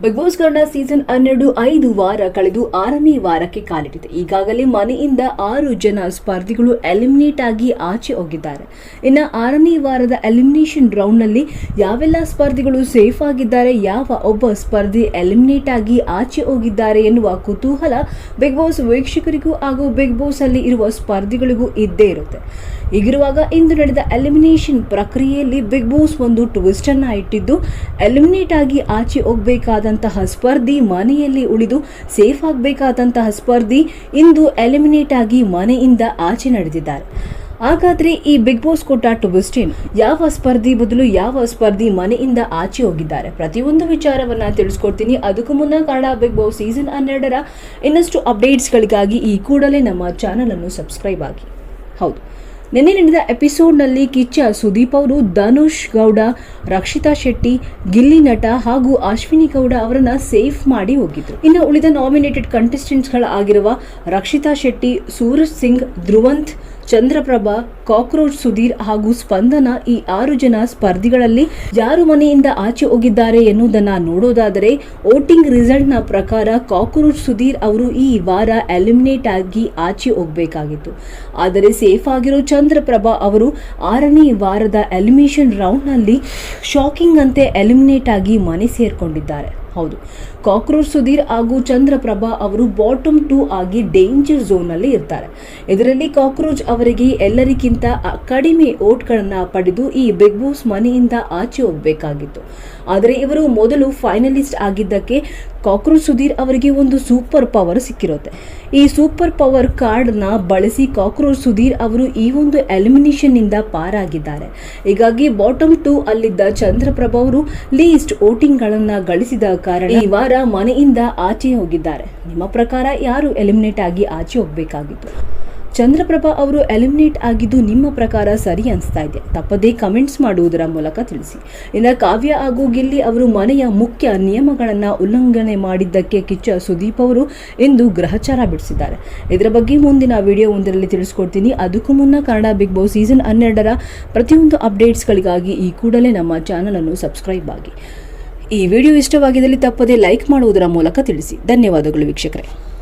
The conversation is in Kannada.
ಬಿಗ್ ಬಾಸ್ ಕನ್ನಡ ಸೀಸನ್ ಹನ್ನೆರಡು ಐದು ವಾರ ಕಳೆದು ಆರನೇ ವಾರಕ್ಕೆ ಕಾಲಿಟ್ಟಿದೆ. ಈಗಾಗಲೇ ಮನೆಯಿಂದ ಆರು ಜನ ಸ್ಪರ್ಧಿಗಳು ಎಲಿಮಿನೇಟ್ ಆಗಿ ಆಚೆ ಹೋಗಿದ್ದಾರೆ. ಇನ್ನು ಆರನೇ ವಾರದ ಎಲಿಮಿನೇಷನ್ ರೌಂಡ್ನಲ್ಲಿ ಯಾವೆಲ್ಲ ಸ್ಪರ್ಧಿಗಳು ಸೇಫ್ ಆಗಿದ್ದಾರೆ, ಯಾವ ಒಬ್ಬ ಸ್ಪರ್ಧಿ ಎಲಿಮಿನೇಟ್ ಆಗಿ ಆಚೆ ಹೋಗಿದ್ದಾರೆ ಎನ್ನುವ ಕುತೂಹಲ ಬಿಗ್ ಬಾಸ್ ವೀಕ್ಷಕರಿಗೂ ಹಾಗೂ ಬಿಗ್ ಬಾಸ್ ಅಲ್ಲಿ ಇರುವ ಸ್ಪರ್ಧಿಗಳಿಗೂ ಇದ್ದೇ ಇರುತ್ತೆ. ಹೀಗಿರುವಾಗ ಇಂದು ನಡೆದ ಎಲಿಮಿನೇಷನ್ ಪ್ರಕ್ರಿಯೆಯಲ್ಲಿ ಬಿಗ್ ಬಾಸ್ ಒಂದು ಟ್ವಿಸ್ಟ್ ಅನ್ನ ಇಟ್ಟಿದ್ದು ಎಲಿಮಿನೇಟ್ ಆಗಿ ಆಚೆ ಹೋಗಬೇಕಾದಂತಹ ಸ್ಪರ್ಧಿ ಮನೆಯಲ್ಲಿ ಉಳಿದು ಸೇಫ್ ಆಗಬೇಕಾದಂತಹ ಸ್ಪರ್ಧಿ ಇಂದು ಎಲಿಮಿನೇಟ್ ಆಗಿ ಮನೆಯಿಂದ ಆಚೆ ನಡೆದಿದ್ದಾರೆ. ಹಾಗಾದ್ರೆ ಈ ಬಿಗ್ ಬಾಸ್ ಕೊಟ್ಟ ಟ್ವಿಸ್ಟ್ ಏನು? ಯಾವ ಸ್ಪರ್ಧಿ ಬದಲು ಯಾವ ಸ್ಪರ್ಧಿ ಮನೆಯಿಂದ ಆಚೆ ಹೋಗಿದ್ದಾರೆ? ಪ್ರತಿಯೊಂದು ವಿಚಾರವನ್ನ ತಿಳಿಸ್ಕೊಡ್ತೀನಿ. ಅದಕ್ಕೂ ಮುನ್ನ ಕನ್ನಡ ಬಿಗ್ ಬಾಸ್ ಸೀಸನ್ ಹನ್ನೆರಡರ ಇನ್ನಷ್ಟು ಅಪ್ಡೇಟ್ಸ್ಗಳಿಗಾಗಿ ಈ ಕೂಡಲೇ ನಮ್ಮ ಚಾನಲ್ ಅನ್ನು ಸಬ್ಸ್ಕ್ರೈಬ್ ಆಗಿ. ಹೌದು. ನಿನ್ನೆ ನಡೆದ ಎಪಿಸೋಡ್ನಲ್ಲಿ ಕಿಚ್ಚ ಸುದೀಪ್ ಅವರು, ಧನುಷ್ ಗೌಡ, ರಕ್ಷಿತಾ ಶೆಟ್ಟಿ, ಗಿಲ್ಲಿ ನಟ ಹಾಗೂ ಅಶ್ವಿನಿ ಗೌಡ ಅವರನ್ನ ಸೇಫ್ ಮಾಡಿ ಹೋಗಿದ್ರು. ಇನ್ನು ಉಳಿದ ನಾಮಿನೇಟೆಡ್ ಕಂಟೆಸ್ಟೆಂಟ್ಸ್ಗಳ ಆಗಿರುವ ರಕ್ಷಿತಾ ಶೆಟ್ಟಿ, ಸೂರಜ್ ಸಿಂಗ್, ಧ್ರುವಂತ್ ಚಂದ್ರಪ್ರಭಾ, ಕಾಕ್ರೋಚ್ ಸುಧೀರ್ ಹಾಗೂ ಸ್ಪಂದನ ಈ ಆರು ಜನ ಸ್ಪರ್ಧಿಗಳಲ್ಲಿ ಯಾರು ಮನೆಯಿಂದ ಆಚೆ ಹೋಗಿದ್ದಾರೆ ಎನ್ನುವುದನ್ನು ನೋಡೋದಾದರೆ ವೋಟಿಂಗ್ ರಿಸಲ್ಟ್ನ ಪ್ರಕಾರ ಕಾಕ್ರೋಚ್ ಸುಧೀರ್ ಅವರು ಈ ವಾರ ಎಲಿಮಿನೇಟ್ ಆಗಿ ಆಚೆ ಹೋಗಬೇಕಾಗಿತ್ತು. ಆದರೆ ಸೇಫ್ ಆಗಿರೋ ಚಂದ್ರಪ್ರಭಾ ಅವರು ಆರನೇ ವಾರದ ಎಲಿಮಿನೇಷನ್ ರೌಂಡ್ನಲ್ಲಿ ಶಾಕಿಂಗ್ ಅಂತೆ ಎಲಿಮಿನೇಟ್ ಆಗಿ ಮನೆ ಸೇರ್ಕೊಂಡಿದ್ದಾರೆ. ಹೌದು. ಕಾಕ್ರೋಚ್ ಸುಧೀರ್ ಹಾಗೂ ಚಂದ್ರಪ್ರಭಾ ಅವರು ಬಾಟಮ್ ಟೂ ಆಗಿ ಡೇಂಜರ್ ಝೋನ್ನಲ್ಲಿ ಇರ್ತಾರೆ. ಇದರಲ್ಲಿ ಕಾಕ್ರೋಚ್ ಅವರಿಗೆ ಎಲ್ಲರಿಗಿಂತ ಕಡಿಮೆ ಓಟ್ಗಳನ್ನ ಪಡೆದು ಈ ಬಿಗ್ ಬಾಸ್ ಮನೆಯಿಂದ ಆಚೆ ಹೋಗಬೇಕಾಗಿತ್ತು. ಆದರೆ ಇವರು ಮೊದಲು ಫೈನಲಿಸ್ಟ್ ಆಗಿದ್ದಕ್ಕೆ ಕಾಕ್ರೋಚ್ ಸುಧೀರ್ ಅವರಿಗೆ ಒಂದು ಸೂಪರ್ ಪವರ್ ಸಿಕ್ಕಿರುತ್ತೆ. ಈ ಸೂಪರ್ ಪವರ್ ಕಾರ್ಡ್ನ ಬಳಸಿ ಕಾಕ್ರೋಚ್ ಸುಧೀರ್ ಅವರು ಈ ಒಂದು ಎಲಿಮಿನೇಷನ್ನಿಂದ ಪಾರಾಗಿದ್ದಾರೆ. ಹೀಗಾಗಿ ಬಾಟಮ್ ಟು ಅಲ್ಲಿದ್ದ ಚಂದ್ರಪ್ರಭ ಅವರು ಲೀಸ್ಟ್ ವೋಟಿಂಗ್ ಗಳನ್ನ ಗಳಿಸಿದ ಕಾರಣ ಈ ವಾರ ಮನೆಯಿಂದ ಆಚೆ ಹೋಗಿದ್ದಾರೆ. ನಿಮ್ಮ ಪ್ರಕಾರ ಯಾರು ಎಲಿಮಿನೇಟ್ ಆಗಿ ಆಚೆ ಹೋಗಬೇಕಾಗಿತ್ತು? ಚಂದ್ರಪ್ರಭಾ ಅವರು ಎಲಿಮಿನೇಟ್ ಆಗಿದ್ದು ನಿಮ್ಮ ಪ್ರಕಾರ ಸರಿ ಅನಿಸ್ತಾ ಇದೆ. ತಪ್ಪದೇ ಕಮೆಂಟ್ಸ್ ಮಾಡುವುದರ ಮೂಲಕ ತಿಳಿಸಿ. ಇನ್ನು ಕಾವ್ಯ ಹಾಗೂ ಗಿಲ್ಲಿ ಅವರು ಮನೆಯ ಮುಖ್ಯ ನಿಯಮಗಳನ್ನು ಉಲ್ಲಂಘನೆ ಮಾಡಿದ್ದಕ್ಕೆ ಕಿಚ್ಚ ಸುದೀಪ್ ಅವರು ಇಂದು ಗ್ರಹಚಾರ ಬಿಡಿಸಿದ್ದಾರೆ. ಇದರ ಬಗ್ಗೆ ಮುಂದಿನ ವಿಡಿಯೋ ಒಂದರಲ್ಲಿ ತಿಳಿಸ್ಕೊಡ್ತೀನಿ. ಅದಕ್ಕೂ ಮುನ್ನ ಕನ್ನಡ ಬಿಗ್ ಬಾಸ್ ಸೀಸನ್ ಹನ್ನೆರಡರ ಪ್ರತಿಯೊಂದು ಅಪ್ಡೇಟ್ಸ್ಗಳಿಗಾಗಿ ಈ ಕೂಡಲೇ ನಮ್ಮ ಚಾನಲನ್ನು ಸಬ್ಸ್ಕ್ರೈಬ್ ಆಗಿ. ಈ ವಿಡಿಯೋ ಇಷ್ಟವಾಗಿದ್ದಲ್ಲಿ ತಪ್ಪದೇ ಲೈಕ್ ಮಾಡುವುದರ ಮೂಲಕ ತಿಳಿಸಿ. ಧನ್ಯವಾದಗಳು ವೀಕ್ಷಕರೇ.